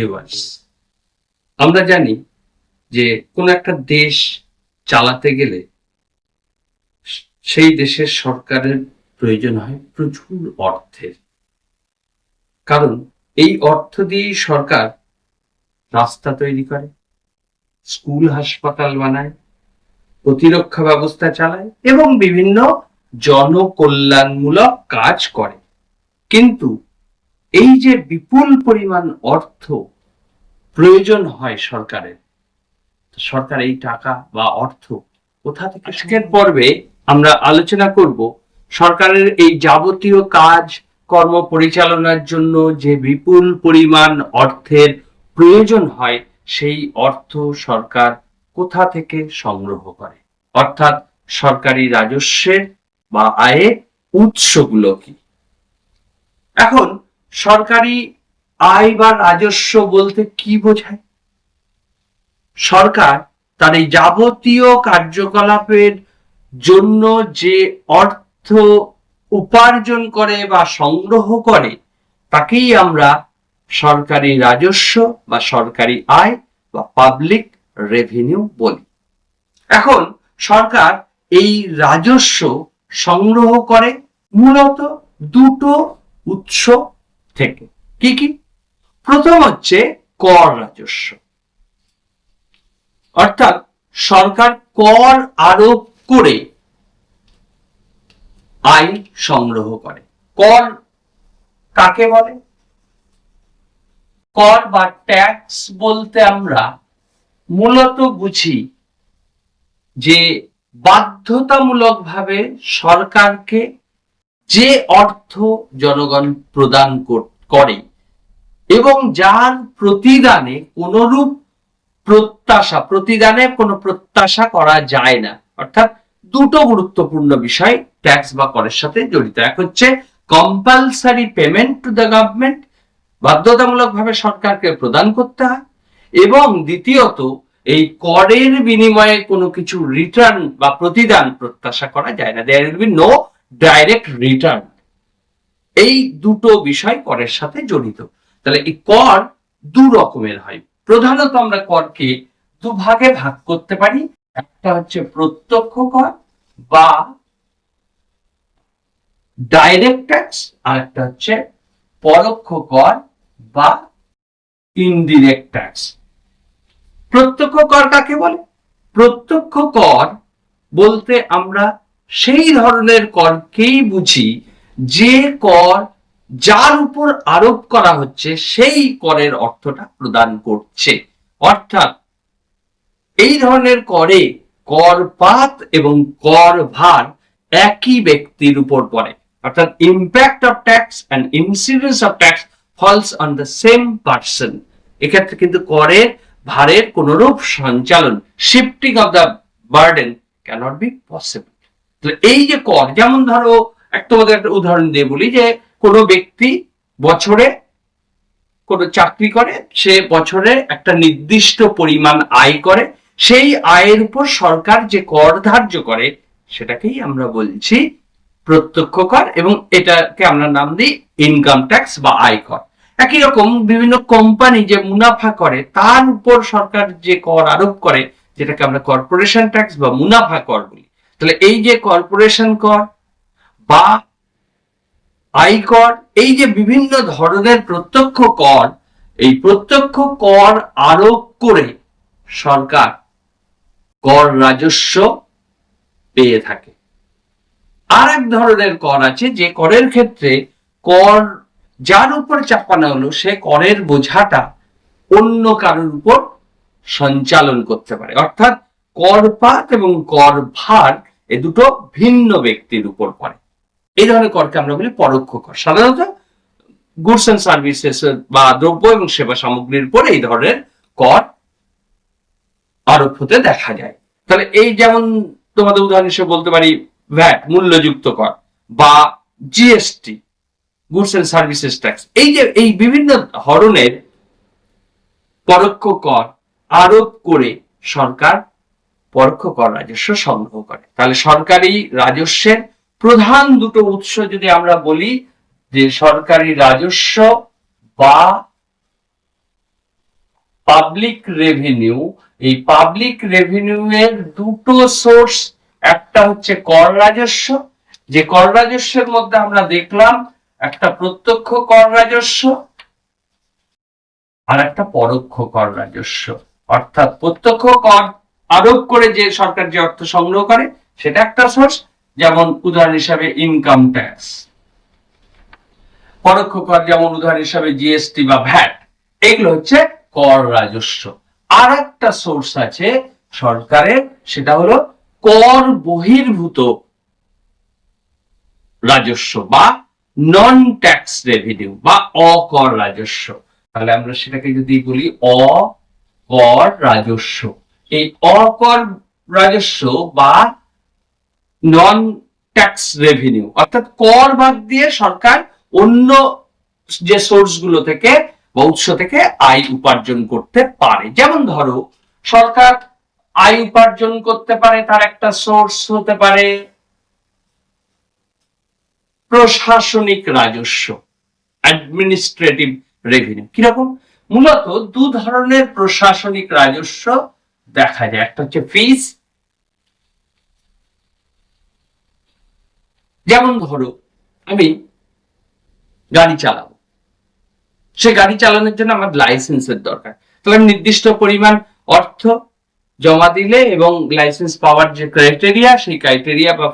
Viewers আমরা জানি যে কোন একটা দেশ চালাতে গেলে সেই দেশের সরকারের প্রয়োজন হয় প্রচুর অর্থের। কারণ এই অর্থ দিয়েই সরকার রাস্তা তৈরি করে, স্কুল, হাসপাতাল বানায়, প্রতিরক্ষা ব্যবস্থা চালায় এবং বিভিন্ন জনকল্যাণমূলক কাজ করে। কিন্তু এই যে বিপুল পরিমাণ অর্থ প্রয়োজন হয় সরকারের সরকার এই টাকা বা অর্থ কোথা থেকে আজকের পর্বে আমরা আলোচনা করব সরকারের এই যাবতীয় কাজ, কর্ম পরিচালনার জন্য যে বিপুল পরিমাণ অর্থের প্রয়োজন হয়, সেই অর্থ সরকার কোথা থেকে সংগ্রহ করে? অর্থাৎ সরকারি রাজস্বের বা আয়ের উৎসগুলো কি? এখন সরকারি আয় বা রাজস্ব বলতে কি বোঝায়? সরকার তার এই যাবতীয় কার্যকলাপের জন্য যে অর্থ উপার্জন করে বা সংগ্রহ করে, তাকেই আমরা সরকারি রাজস্ব বা সরকারি আয় বা পাবলিক রেভিনিউ বলি। এখন সরকার এই রাজস্ব সংগ্রহ করে মূলত দুটো উৎস থেকে। কি কি? প্রথম হচ্ছে কর রাজস্ব। অর্থাৎ সরকার কর আরোপ করে আয় সংগ্রহ করে। কর কাকে বলে? কর বা ট্যাক্স বলতে আমরা মূলত বুঝি যে বাধ্যতামূলকভাবে সরকারকে যে অর্থ জনগণ প্রদান করে এবং যার প্রতিদানে কোনরূপ প্রত্যাশা, প্রতিদানে কোনো প্রত্যাশা করা যায় না। অর্থাৎ দুটো গুরুত্বপূর্ণ বিষয় ট্যাক্স বা করের সাথে জড়িত। এক হচ্ছে compulsory payment to the government বাধ্যতামূলকভাবে সরকারকে প্রদান করতে হয়। এবং দ্বিতীয়ত, এই করের বিনিময়ে কোনো কিছু রিটার্ন বা প্রতিদান প্রত্যাশা করা যায় না। There will be no direct return এই দুটো বিষয় করের সাথে জড়িত। তাহলে এই কর দু রকমের হয়। প্রধানত আমরা করকে দুভাগে ভাগ করতে পারি। একটা হচ্ছে প্রত্যক্ষ কর বা ডাইরেক্ট ট্যাক্স আর একটা হচ্ছে পরোক্ষ কর বা ইনডিরেক্ট ট্যাক্স প্রত্যক্ষ কর কাকে বলে? প্রত্যক্ষ কর বলতে আমরা সেই ধরনের করকেই বুঝি যে কর যার উপর আরোপ করা হচ্ছে, সেই করের অর্থটা প্রদান করছে। অর্থাৎ এই ধরনের করে করপাত এবং কর ভার একই ব্যক্তির উপর পড়ে। অর্থাৎ impact of tax and incidence of tax falls on the same person এক্ষেত্রে কিন্তু করের ভারের কোনরূপ সঞ্চালন shifting of the burden cannot be possible এই যে কর, যেমন ধরো, এক তোমাদের একটা উদাহরণ দিয়ে বলি যে, কোনো ব্যক্তি বছরে কোনো চাকরি করে, সে বছরে একটা নির্দিষ্ট পরিমাণ আয় করে, সেই আয়ের উপর সরকার যে কর ধার্য করে, সেটাকেই আমরা বলছি প্রত্যক্ষ কর এবং এটাকে আমরা নাম দিই ইনকাম ট্যাক্স বা আয়কর একই রকম বিভিন্ন কোম্পানি যে মুনাফা করে, তার উপর সরকার যে কর আরোপ করে, যেটাকে আমরা কর্পোরেশন ট্যাক্স বা মুনাফা কর বলি। তাহলে এই যে কর্পোরেশন কর বা আয়কর এই যে বিভিন্ন ধরনের প্রত্যক্ষ কর, এই প্রত্যক্ষ কর আরোপ করে সরকার কর রাজস্ব পেয়ে থাকে। আর এক ধরনের কর আছে, যে করের ক্ষেত্রে কর যার উপর চাপানো হলো, সে করের বোঝাটা অন্য কারোর উপর সঞ্চালন করতে পারে। অর্থাৎ করপাত এবং কর ভার এ দুটো ভিন্ন ব্যক্তির উপর পড়ে। এই ধরনের করকে আমরা বলি পরোক্ষ কর। সাধারণত গুডস অ্যান্ড সার্ভিসেস বা দ্রব্য এবং সেবা সামগ্রীর উপর এই ধরনের কর আরোপ হতে দেখা যায়। তাহলে এই যেমন তোমাদের উদাহরণ হিসেবে বলতে পারি ভ্যাট মূল্যযুক্ত কর বা GST goods and services tax এই যে, এই বিভিন্ন ধরনের পরোক্ষ কর আরোপ করে সরকার পরোক্ষ কর, রাজস্ব সংগ্রহ করে। তাহলে সরকারি রাজস্বের প্রধান দুটো উৎস যদি আমরা বলি, যে সরকারি রাজস্ব বা পাবলিক রেভিনিউ এই পাবলিক রেভিনিউ এর দুটো সোর্স একটা হচ্ছে কর রাজস্ব। যে কর রাজস্বের মধ্যে আমরা দেখলাম একটা প্রত্যক্ষ কর রাজস্ব আর একটা পরোক্ষ কর রাজস্ব। অর্থাৎ প্রত্যক্ষ কর আরোপ করে যে সরকার যে অর্থ সংগ্রহ করে, সেটা একটা সোর্স যেমন উদাহরণ হিসাবে ইনকাম ট্যাক্স পরোক্ষ কর যেমন উদাহরণ হিসাবে জিএসটি বা ভ্যাট এগুলো হচ্ছে কর রাজস্ব। আর একটা সোর্স আছে সরকারের, সেটা হলো কর বহির্ভূত রাজস্ব বা নন ট্যাক্স রেভিনিউ বা অকর রাজস্ব। তাহলে আমরা সেটাকে যদি বলি অকর রাজস্ব। এই অকর রাজস্ব বা নন ট্যাক্স রেভিনিউ অর্থাৎ কর বাদ দিয়ে সরকার অন্য যে সোর্সগুলো থেকে বা উৎস থেকে আয় উপার্জন করতে পারে। যেমন ধরো, সরকার আয় উপার্জন করতে পারে, তার একটা সোর্স হতে পারে প্রশাসনিক রাজস্ব অ্যাডমিনিস্ট্রেটিভ রেভিনিউ কীরকম? মূলত দু ধরনের প্রশাসনিক রাজস্ব দেখা যায়। একটা হচ্ছে ফিস যেমন ধরো, আমি গাড়ি চালাবো। সে গাড়ি চালানোর জন্য আমার লাইসেন্সের দরকার। তাহলে আমি নির্দিষ্ট পরিমাণ অর্থ জমা দিলে এবং লাইসেন্স পাওয়ার যে ক্রাইটেরিয়া সেই ক্রাইটেরিয়া বা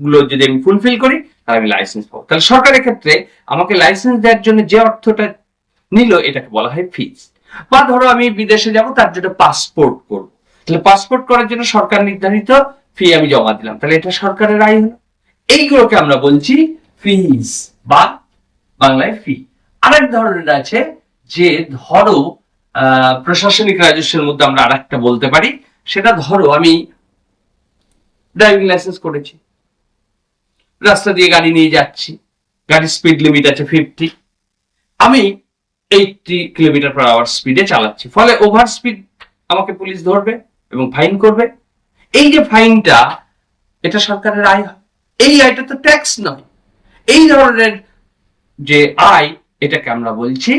গুলো যদি আমি ফুলফিল করি, তাহলে আমি লাইসেন্স পাবো। তাহলে সরকারের ক্ষেত্রে আমাকে লাইসেন্স দেওয়ার জন্য যে অর্থটা নিল, এটাকে বলা হয় ফিস বা ধরো আমি বিদেশে যাব, তার জন্য পাসপোর্ট করব। তাহলে পাসপোর্ট করার জন্য সরকার নির্ধারিত ফি আমি জমা দিলাম। তাহলে এটা সরকারের আয় হলো। এইগুলোকে আমরা বলছি ফিস বা বাংলায় ফি আরেক ধরনের আছে যে ধরো প্রশাসনিক রাজস্বের মধ্যে আমরা আরেকটা বলতে পারি। সেটা ধরো, আমি ড্রাইভিং লাইসেন্স করেছি। রাস্তা দিয়ে গাড়ি নিয়ে যাচ্ছি। গাড়ির স্পিড লিমিট আছে ফিফটি আমি এইটটি কিলোমিটার পার আওয়ার স্পিডে চালাচ্ছি। ফলে ওভার স্পিড আমাকে পুলিশ ধরবে। এবং ফাইন করবে। এই যে ফাইনটা এটা সরকারের আয় হয়। এই আয়টা তো ট্যাক্স নয়। এই ধরনের যে আয়, এটাকে আমরা বলছি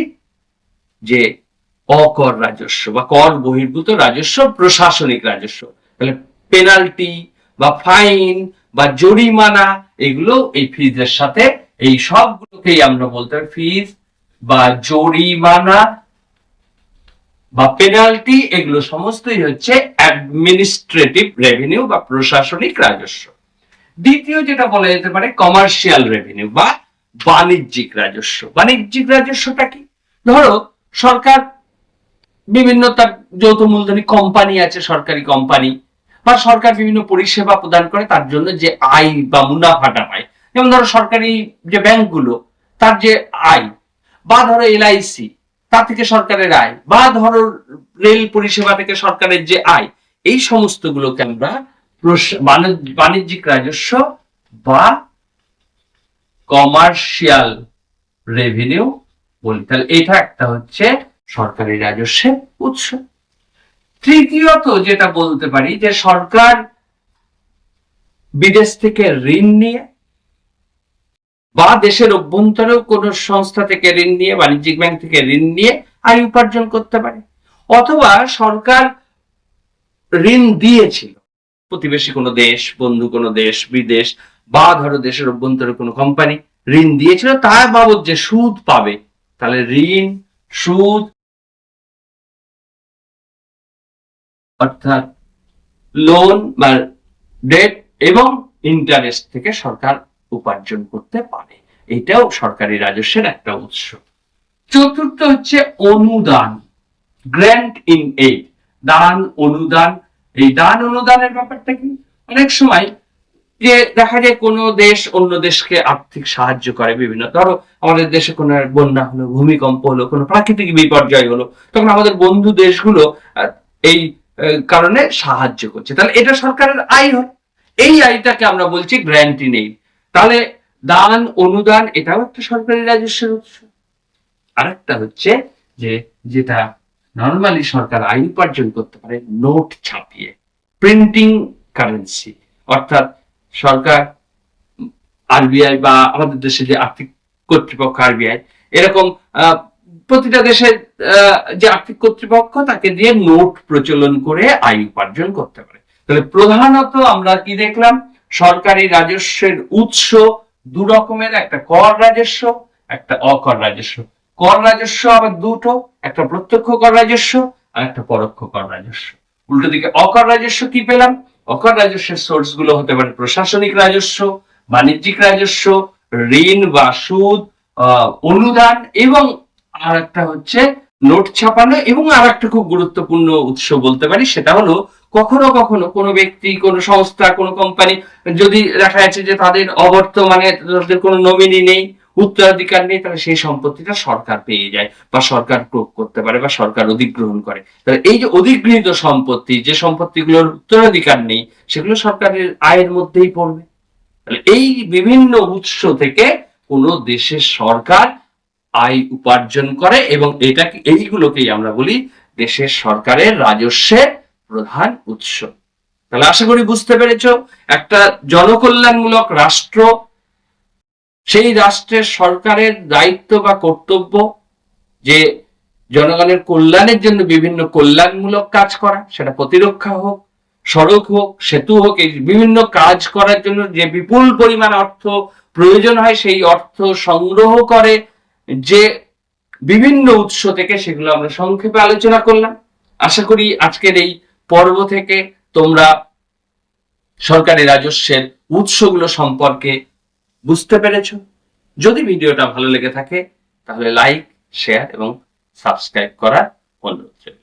যে অকর রাজস্ব বা কর বহির্ভূত রাজস্ব, প্রশাসনিক রাজস্ব। তাহলে পেনাল্টি বা ফাইন বা জরিমানা, এগুলো এই ফিজের সাথে, এই সবগুলোকেই আমরা বলতে পারি ফিজ বা জরিমানা বা পেনাল্টি এগুলো সমস্তই হচ্ছে অ্যাডমিনিস্ট্রেটিভ রেভিনিউ বা প্রশাসনিক রাজস্ব। দ্বিতীয় যেটা বলা যেতে পারে কমার্শিয়াল রেভিনিউ বা বাণিজ্যিক রাজস্ব। বাণিজ্যিক রাজস্বটা কি? ধরো, সরকার বিভিন্ন তার যৌথ মূলধনী কোম্পানি আছে, সরকারি কোম্পানি বা সরকার বিভিন্ন পরিষেবা প্রদান করে তার জন্য যে আয় বা মুনাফাটা পায়। যেমন ধরো সরকারি যে ব্যাংকগুলো, তার যে আয়, বা ধরো এলআইসি তা থেকে সরকারের আয় বা ধরো রেল পরিষেবা থেকে সরকারের যে আয়, এই সমস্ত গুলোকে আমরা বাণিজ্যিক রাজস্ব বা কমার্শিয়াল রেভিনিউ বলি। তাহলে এটা একটা হচ্ছে সরকারি রাজস্বের উৎস। তৃতীয়ত যেটা বলতে পারি যে সরকার বিদেশ থেকে ঋণ নিয়ে বা দেশের অভ্যন্তরেও কোন সংস্থা থেকে ঋণ নিয়ে, বাণিজ্যিক ব্যাংক থেকে ঋণ নিয়ে আয় উপার্জন করতে পারে। অথবা সরকার ঋণ দিয়েছিল। প্রতিবেশী কোনো দেশ, বন্ধু কোনো দেশ, বিদেশ বা ধরো দেশের অভ্যন্তরে কোনো কোম্পানি ঋণ দিয়েছিল, তার বাবদ যে সুদ পাবে, তাহলে ঋণ, সুদ অর্থাৎ লোন বা ডেট এবং ইন্টারেস্ট থেকে সরকার উপার্জন করতে পারে। এটাও সরকারি রাজস্বের একটা উৎস। চতুর্থ হচ্ছে অনুদান গ্র্যান্ট ইন এইড দান, অনুদান। এই দান, অনুদানের ব্যাপারটা কি? অনেক সময় যে দেখা যায় কোনো দেশ অন্য দেশকে আর্থিক সাহায্য করে বিভিন্ন। ধরো, আমাদের দেশে কোনো বন্যা হলো, ভূমিকম্প হলো, কোনো প্রাকৃতিক বিপর্যয় হলো, তখন আমাদের বন্ধু দেশগুলো এই কারণে সাহায্য করছে। তাহলে এটা সরকারের আয় হয়। এই আয়টাকে আমরা বলছি গ্র্যান্ট এইড তাহলে দান, অনুদান, এটাও একটা সরকারি রাজস্বের উৎস। আরেকটা হচ্ছে যে, যেটা নর্মালি সরকার আয় উপার্জন করতে পারে, নোট ছাপিয়ে প্রিন্টিং কারেন্সি অর্থাৎ সরকার আরবিআই বা আমাদের দেশে যে আর্থিক কর্তৃপক্ষ আরবিআই এরকম প্রতিটা দেশের যে আর্থিক কর্তৃপক্ষ, তাকে দিয়ে নোট প্রচলন করে আয় উপার্জন করতে পারে। তাহলে প্রধানত আমরা কি দেখলাম? সরকারি রাজস্বের উৎস দু রকমের, একটা কর রাজস্ব, একটা অকর রাজস্ব। কর রাজস্ব আবার দুটো, একটা প্রত্যক্ষ কর রাজস্ব আর একটা পরোক্ষ কর রাজস্ব। উল্টো দিকে অকর রাজস্ব কি পেলাম? অকর রাজস্বের সোর্সগুলো হতে পারে প্রশাসনিক রাজস্ব, বাণিজ্যিক রাজস্ব, ঋণ বা সুদ অনুদান এবং আর একটা হচ্ছে নোট ছাপানো এবং আর একটা খুব গুরুত্বপূর্ণ উৎস বলতে পারি, সেটা হলো কখনো কখনো কোনো ব্যক্তি, কোনো সংস্থা, কোনো কোম্পানি যদি দেখা যাচ্ছে যে তাদের অবর্তমানে তাদের কোনো নমিনি নেই, উত্তরাধিকার নেই, তাহলে সেই সম্পত্তিটা সরকার পেয়ে যায় বা সরকার প্রয়োগ করতে পারে বা সরকার অধিগ্রহণ করে। তাহলে এই যে অধিগৃহীত সম্পত্তি, যে সম্পত্তিগুলোর উত্তরাধিকার নেই, সেগুলো সরকারের আয়ের মধ্যেই পড়বে। তাহলে এই বিভিন্ন উৎস থেকে কোনো দেশের সরকার আয় উপার্জন করে এবং এটাকে, এইগুলোকেই আমরা বলি দেশের সরকারের রাজস্বের প্রধান উৎস। তাহলে আশা করি বুঝতে পেরেছ, একটা জনকল্যাণমূলক রাষ্ট্র, সেই রাষ্ট্রের সরকারের দায়িত্ব বা কর্তব্য যে জনগণের কল্যাণের জন্য বিভিন্ন কল্যাণমূলক কাজ করা, সেটা প্রতিরক্ষা হোক, সড়ক হোক, সেতু হোক, এই বিভিন্ন কাজ করার জন্য যে বিপুল পরিমাণ অর্থ প্রয়োজন হয়, সেই অর্থ সংগ্রহ করে যে বিভিন্ন উৎস থেকে সেগুলো আমরা সংক্ষেপে আলোচনা করলাম। আশা করি আজকের এই পর্ব থেকে তোমরা সরকারি রাজস্বের উৎসগুলো সম্পর্কে বুঝতে পেরেছ যদি ভিডিওটা ভালো লেগে থাকে, তাহলে লাইক শেয়ার এবং সাবস্ক্রাইব করার অনুরোধ।